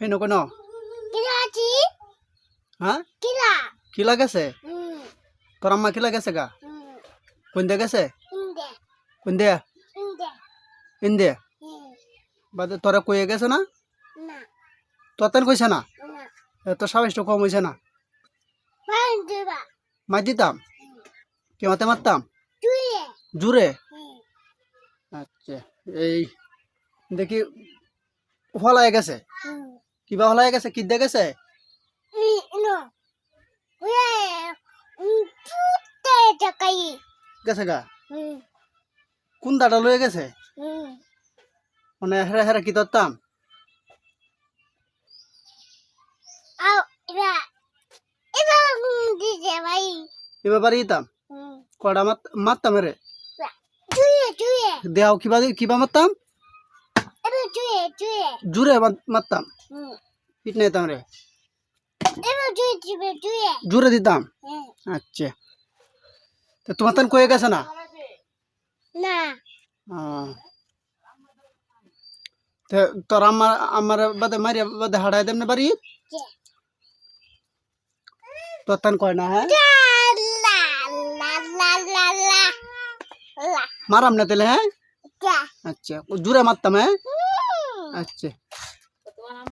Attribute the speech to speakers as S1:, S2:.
S1: হেন কেন
S2: কিলা আছি
S1: হ্যাঁ
S2: কিলা?
S1: কিলা গেছে?
S2: হুম।
S1: তোর আম্মা কিলা গেছে গা? কোন দিয়ে গেছে? কোন
S2: ইন্দে।
S1: ইন
S2: হুম।
S1: বাদে তোরা কয়ে গেছে না?
S2: না।
S1: তোর তেন কইছে না?
S2: না।
S1: এত সাহসটা কম হয়েছে না? মার দিতাম কে মাতে মারতাম জুড়ে আচ্ছা এই দেখি হলায় গেছে। কিবা হলায় গেছে কি দিয়ে গেছে গেছে গা? কোন দাটা লয়ে গেছে? মানে হেরা হেরা কি ধরতাম এবার বাড়ি কটা মাত মারতাম রে
S2: তুইয়ে
S1: কিবা কিবা মারতাম జూరే మొత్తం ఫిట్
S2: అవుతాం
S1: రే జూరే अच्छा। तो तुम तन कोई कैसा ना? ना। ते तो,
S2: तो
S1: अमर बदे मरी बदे हड़ाए
S2: दे ने बरी? तो तन कोई
S1: ना है? मारा हमने
S2: तेल
S1: है? अच्छा। जुरे मत तम
S2: है?
S1: আচ্ছা।